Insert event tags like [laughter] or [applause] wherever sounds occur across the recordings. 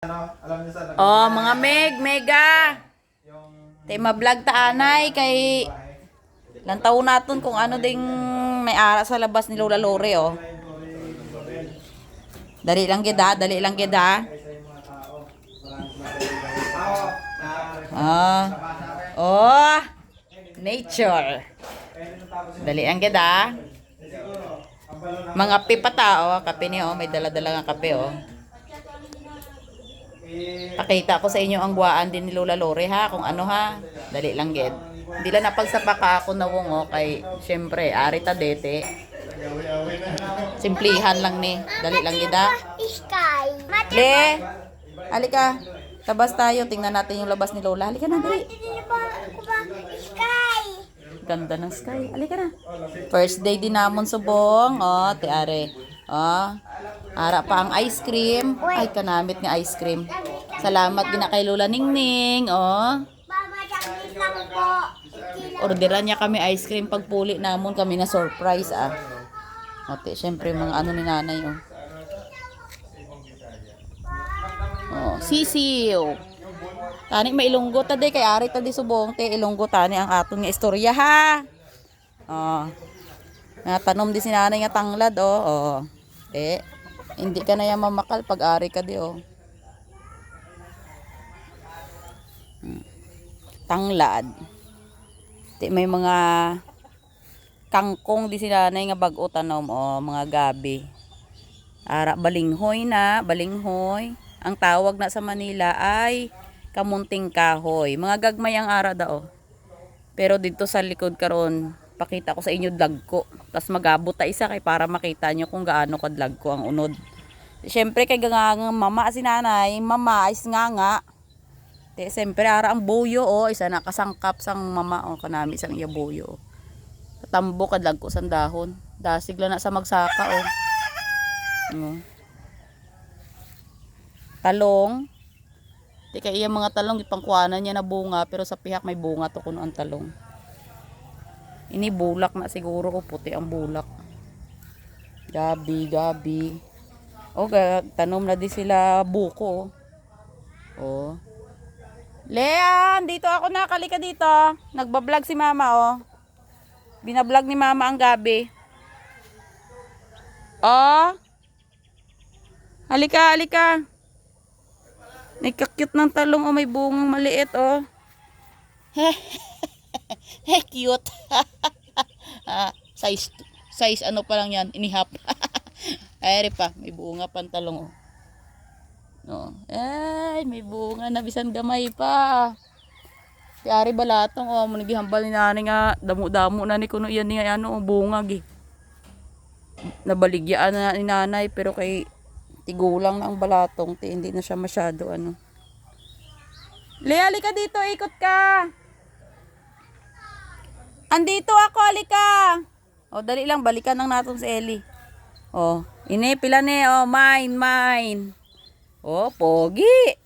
Ano, alam niyo sa Oh, mga meg, mega. yung Tema vlog ta anay kay lang taon naton kung ano ding may ara sa labas ni Lola Lore oh. Dali lang gid ha, dali lang gid Ah. Oh. Nature. Dali lang gid na Mga kape pa ta oh, kape niyo oh, may dala-dala nga kape oh. Pakita ko sa inyo ang guwaan din ni Lola Lore ha, kung ano ha. Dali lang gid. Hindi lang napagsapaka ako na wong oh, kay syempre ari ta dete. Simplihan lang ni. Dali lang gid Le, halika. Labas tayo, tingnan natin yung labas ni Lola. Halika na, dali. Sky. Ganda ng sky. Halika na. First day din namon subong. Oh, ti are. Oh. Ara pa ang ice cream. Ay, kanamit ni ice cream. Salamat gina kay Lola Ningning. Oh. Mama, saglit lang po. Orderan niya kami ice cream pagpuli namon kami na surprise ah. Ote, syempre mga ano ni nanay oh. Oh, sisiw. Tani may ilunggo ta day kay ari ta di subong te ilunggo tani ang aton nga istorya ha. Oh. Nga tanom di si nanay nga tanglad oh. Oh. Eh, hindi ka na yan mamakal pag ari ka di oh. Tanglad. Di may mga kangkong di sila na nga bag-o tanom o mga gabi. Ara balinghoy na, balinghoy. Ang tawag na sa Manila ay kamunting kahoy. Mga gagmay ang ara dao. Pero dito sa likod karon, pakita ko sa inyo dagko. Tapos magabot ta isa kay para makita nyo kung gaano kadlagko ang unod. Siyempre kay gangang mama si nanay, mama is nga nga. Te, siyempre ara ang buyo o isa na kasangkap sang mama o kanami sang iya buyo. Tambo kadlag ko sang dahon. Dasig lang na sa magsaka o. Oh. Talong. Di kay iya mga talong ipangkuanan niya na bunga pero sa pihak may bunga to kuno ang talong. Ini bulak na siguro o puti ang bulak. Gabi, gabi. O ga, tanom na di sila buko. Oh. Leon, dito ako na. Kalika dito. Nagbablog si mama, oh. Binablog ni mama ang gabi. Oh. Halika, halika. Nagka-cute ng talong, oh. May bungang maliit, oh. [laughs] Heh, cute. [laughs] ah, size, size ano pa lang yan, inihap. [laughs] Ay, pa, may bunga pang talong, oh. Ay, may bunga na bisan gamay pa. Ti ari balatong oh, mo nagihambal ni nani nga damo-damo na ni kuno iyan ni ano oh, bunga gi. Nabaligyaan na ni nanay pero kay tigulang na ang balatong ti hindi na siya masyado ano. Leali ka dito, ikot ka. Andito ako, alika. O, dali lang, balikan lang natin si Ellie. O, ini, pila ni, o, mine, mine. Oh, Pogi.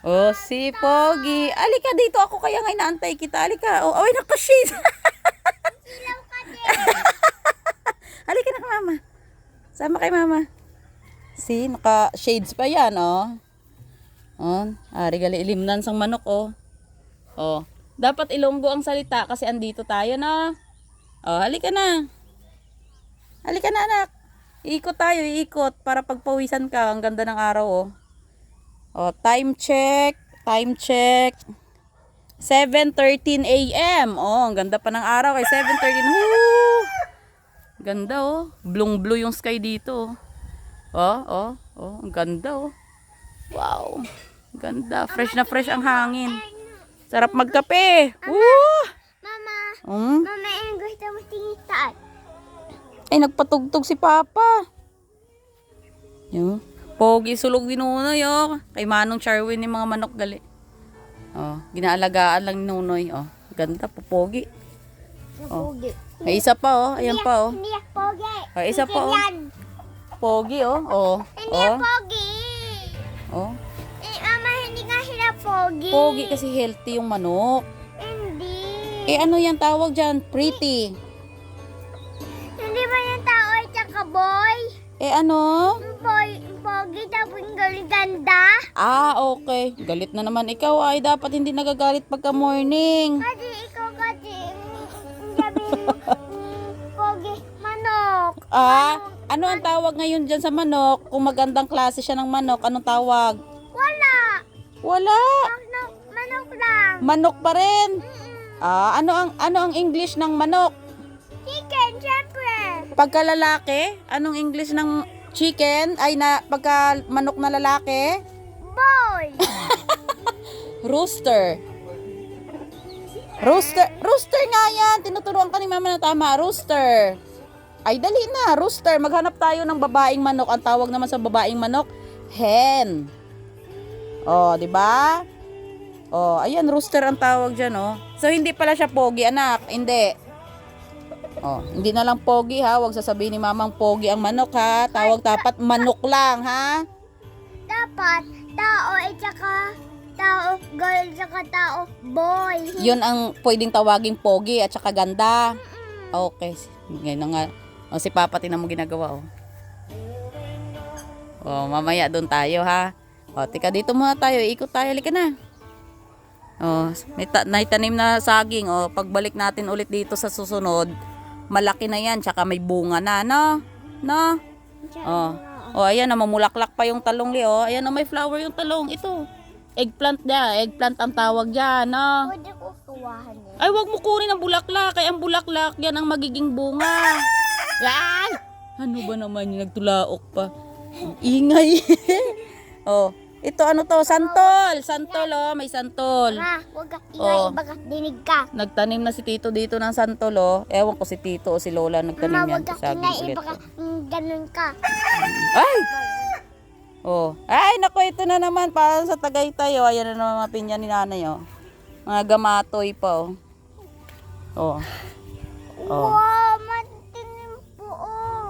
Oh, si Pogi. Alika dito ako kaya nga inaantay kita. Alika. Oh, away naka-shade. [laughs] Alika na ka, mama. Sama kay mama. Si, naka-shades pa yan, oh. Oh, ari gali ilimnan sang manok, oh. Oh, dapat ilonggo ang salita kasi andito tayo na. Oh, halika na. Halika na, anak. Iikot tayo, iikot para pagpawisan ka. Ang ganda ng araw, oh. Oh, time check. Time check. 7.13 a.m. Oh, ang ganda pa ng araw kay 7.13. Woo! Ganda, oh. Blue-blue yung sky dito. Oh, oh, oh. oh ang ganda, oh. Wow. Ganda. Fresh na fresh ang hangin. Sarap magkape. Woo! Mama, Mm. mama, yung gusto mo. Ay, nagpatugtog si Papa. Yo. Pogi sulog din Nunoy, oh. Kay Manong Charwin ni mga manok gali. Oh, ginaalagaan lang ni Nunoy, oh. Ganda po, pogi. Oh. May isa pa, oh. Ayan pa, oh. Hindi pogi. Oh, isa pa, oh. Pogi, oh. Oh. Hindi Oh. pogi. Oh. Eh, mama, hindi nga sila pogi. Pogi kasi healthy yung manok. Hindi. Eh, ano yan tawag dyan? Pretty. Eh, ano? Yung po- pogi tapos ganda. Ah, okay. Galit na naman ikaw ay dapat hindi nagagalit pagka morning. Kasi ikaw kasi mm, mm, pogi manok. Ah, ano ang tawag ngayon dyan sa manok? Kung magandang klase siya ng manok, anong tawag? Wala. Wala. Manok, manok lang. Manok pa rin. Mm-mm. Ah, ano ang ano ang English ng manok? Chicken, syempre. Pagka lalaki, anong English ng chicken? Ay na pagka manok na lalaki? Boy. [laughs] Rooster. Rooster, rooster nga yan. Tinuturuan ka ni mama na tama. Rooster. Ay, dali na. Rooster. Maghanap tayo ng babaeng manok. Ang tawag naman sa babaeng manok, hen. Oh, di ba? Oh, ayan, rooster ang tawag dyan, oh. So, hindi pala siya pogi, anak. Hindi. Oh, hindi na lang pogi, ha. Huwag sasabihin ni mamang pogi ang manok, ha. Tawag dapat manok lang, ha. Dapat tao at saka tao, girl saka tao, boy. Yun ang pwedeng tawaging pogi at saka ganda. Okay. Ngayon nga. O, si Papa, tinan mo ginagawa, oh. O, mamaya doon tayo, ha. O, tika, dito muna tayo. Ikot tayo. Halika na. O, may, ta- may tanim na saging. O, pagbalik natin ulit dito sa susunod, malaki na yan. Tsaka may bunga na, no? No? Oh. Oh, ayan na mamulaklak pa yung talong li, oh. Ayan na may flower yung talong. Ito. Eggplant niya. Eggplant ang tawag diyan, no? Pwede ko kuwahan. Ay, wag mo kunin ang bulaklak. Kaya ang bulaklak, yan ang magiging bunga. Ay! Ano ba naman yung nagtulaok pa? Ingay. [laughs] oh, ito ano to? Santol. Santol, oh. May santol. Ma, huwag ka Oh. baka dinig ka. Nagtanim na si Tito dito ng santol, oh. Ewan ko si Tito o si Lola nagtanim Ma, yan. huwag ka ingay, baka ganun ka. Ay! Oh. Ay, naku, ito na naman. Para sa Tagaytay, oh. Ayan na naman mga pinya ni nanay, oh. Mga gamatoy pa, oh. Oh. Oh. Wow, matinim po, oh.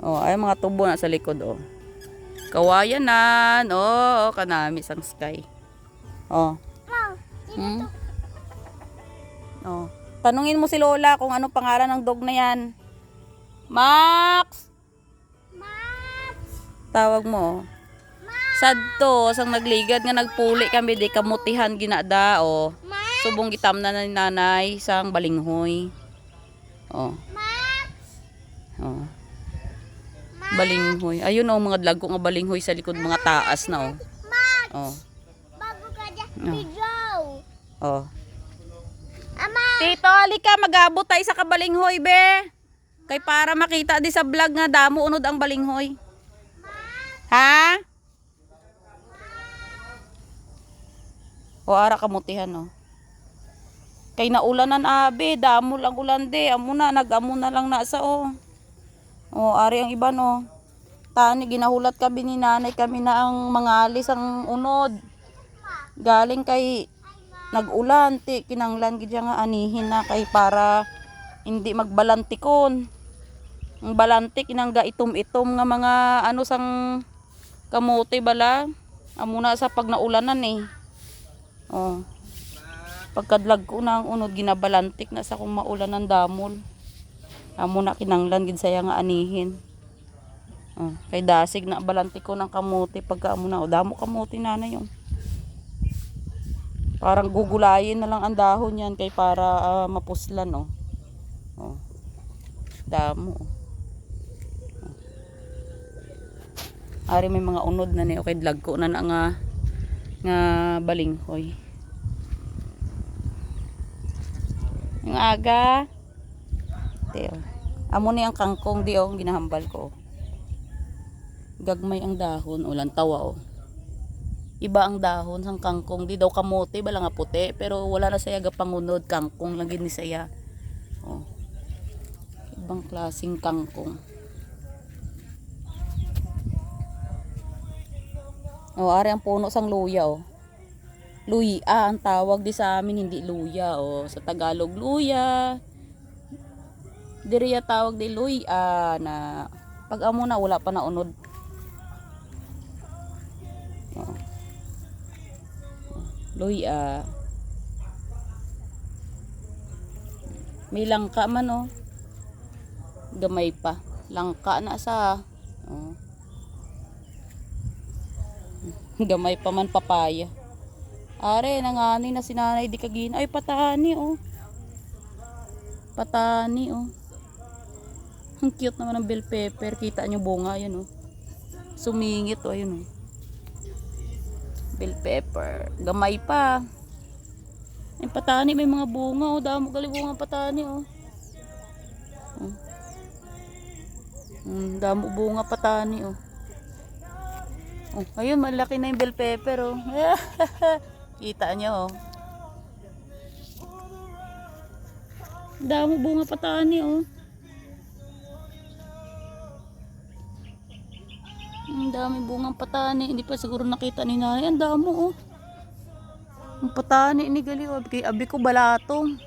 Oh, ay mga tubo na sa likod, oh. Kawayanan. Oh, oh kanami sang sky. Oh. Hmm? Oh. Tanungin mo si Lola kung ano pangalan ng dog na yan. Max! Max! Tawag mo. oh. Sad to, sang nagligad nga nagpuli kami di kamutihan ginada, oh. Max! Subong gitam na ni nanay sang balinghoy. Oh. Max! Oh. Balinghoy. Ayun oh, mga dlago nga balinghoy sa likod mga taas na oh. Max! Oh. Bago ka dyan, video. Oh. Ama! Tito, halika magabot tayo sa kabalinghoy, be. Kay para makita di sa vlog nga damo unod ang balinghoy. Ha? O ara kamutihan no. Kay naulanan abe, damo lang ulan de. Amo na nagamo na lang nasa o. O ari ang iba no. Tani ginahulat kami ni nanay kami na ang mga alis ang unod. Galing kay nagulan ti kinanglan gid siya nga anihin na kay para hindi magbalantikon. Ang balantik inangga itom-itom nga mga ano sang kamote bala. Amo na sa pag naulanan eh. Oh. Pagkadlag ko na ang unod ginabalantik na sa kung maulan ng damol. Amo na kinanglan gid saya nga anihin. Oh, kay dasig na balantik ko ng kamote pagka amo na o damo kamote na na yung. Parang gugulayin na lang ang dahon yan kay para ah, mapuslan oh. Oh. Damo. oh. Ari may mga unod na ni okay dlag ko na na nga nga balinghoy. Yung aga. Teo. Amo ni ang kangkong di oh ginahambal ko. oh. Gagmay ang dahon ulan tawa oh. Iba ang dahon sang kangkong di daw kamote bala nga puti pero wala na saya gapangunod kangkong lang gid ni saya oh. Ibang klaseng kangkong. Oh ari ang puno sang luya oh. Luya ang tawag di sa amin hindi luya oh. Sa Tagalog luya diriya tawag di luya na pag amo na wala pa na unod oh. Luya. May langka man oh. Gamay pa. Langka na sa. Oh. [laughs] Gamay pa man papaya. Are, nangani na si nanay di kagin. Ay, patani oh. Patani oh. Ang cute naman ng bell pepper. Kita nyo bunga, yun oh. Sumingit oh, yun oh. Bell pepper. Gamay pa. Ay, patani, may mga bunga oh. Damo gali bunga patani oh. Oh. Mm, damo bunga patani oh. Oh, ayun, malaki na yung bell pepper, oh. [laughs] Kita nyo, oh. Damo bunga patani, oh. Ang dami bungang patani. Hindi pa siguro nakita ni nanay. Ang damo, oh. Ang patani ni Gali, oh. Kay abi ko balatong.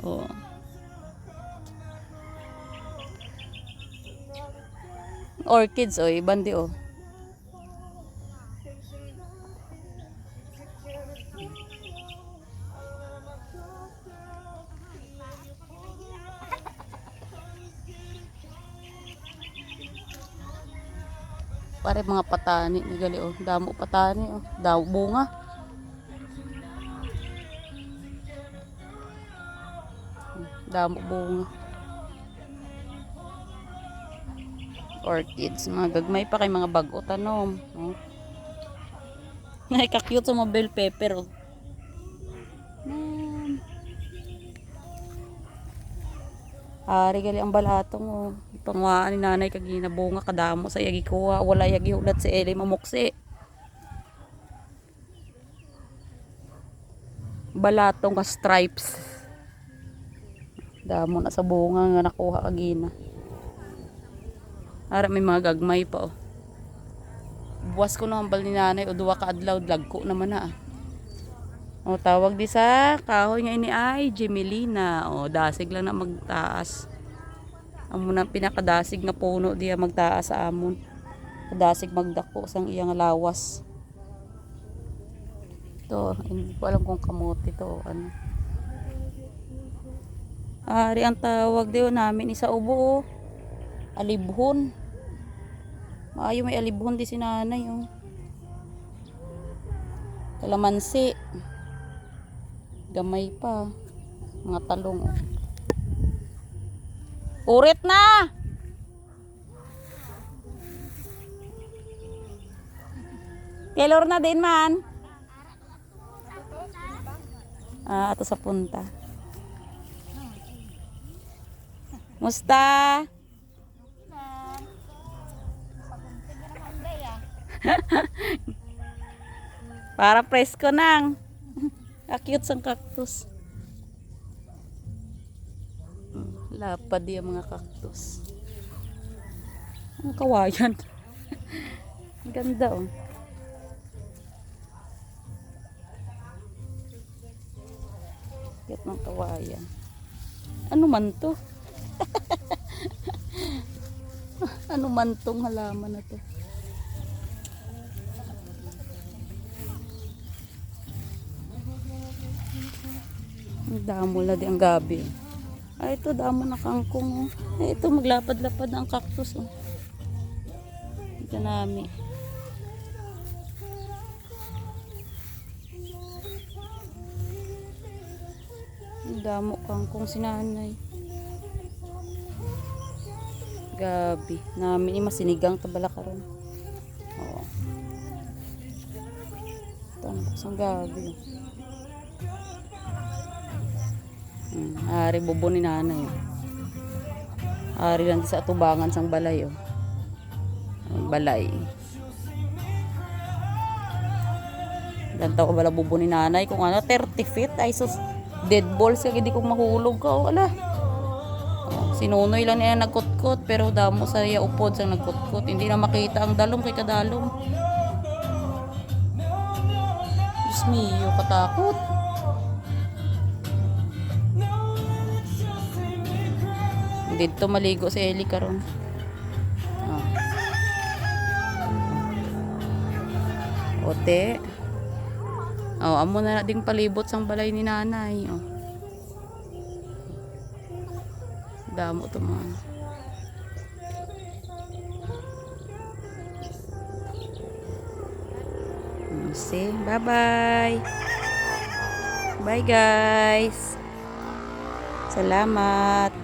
Oh. Orchids, oh. Ibandi, oh. Pare mga patani ni gali oh. Damo patani oh. Damo bunga. Damo bunga. Orchids, mga gagmay pa kay mga bago tanom. Oh. Ay, ka-cute sa mga bell pepper oh. Hmm. Ari gali ang balatong oh. Pangwaan ni nanay kag ginabunga kadamo sa yagi kuha. Wala yagi si Eli mamuksi. Balatong ka stripes. Damo na sa bunga nga nakuha kagina. Ara may mga gagmay pa oh. Buwas ko na ang bal ni nanay o duwa ka adlaw lagko naman na ah. O tawag di sa kahoy nga ini ay Gemelina. O dasig lang na magtaas. Amo na pinakadasig nga puno diya magtaas sa amon. Kadasig magdako sang iyang lawas. To, hindi ko alam kung kamote to ano. Ari ang tawag diyo namin isa ubo. oh. Alibhon. Maayo may alibhon di si nanay oh. Kalamansi. Gamay pa. Mga talong oh. Urit na! Kelor na din man. Ah, ato sa punta. Musta? [laughs] Para presko nang. [laughs] Akute sang cactus. Lapad yung mga cactus. Ang kawayan. [laughs] Ang Ganda oh. Kit ng kawayan. Ano man to? [laughs] ano man tong halaman na to? Ang damo la di ang gabi. Ay, ito damo na kangkong. Oh. Ay, ito maglapad-lapad ang cactus. Oh. Ito nami. Damo kangkong sinanay. Gabi. Nami ni masinigang tabala karon. Oo. Ito ang gabi. oh. Ari bubo ni nanay. Ari lang sa atubangan sang balay oh. Balay. Ilan taon ko bala bubo ni nanay kung ano 30 feet ay sus dead balls kag di ko mahulog ka oh, ala. Sinunoy lang niya nagkutkot pero damo sa iya upod sang nagkutkot hindi na makita ang dalom kay kadalom. Diyos mio katakot. dito maligo si Eli karon. Oh. Ote. Oh, amo na ding palibot sang balay ni nanay. Oh. Damo to man. Mm, Bye-bye. Bye guys. Salamat.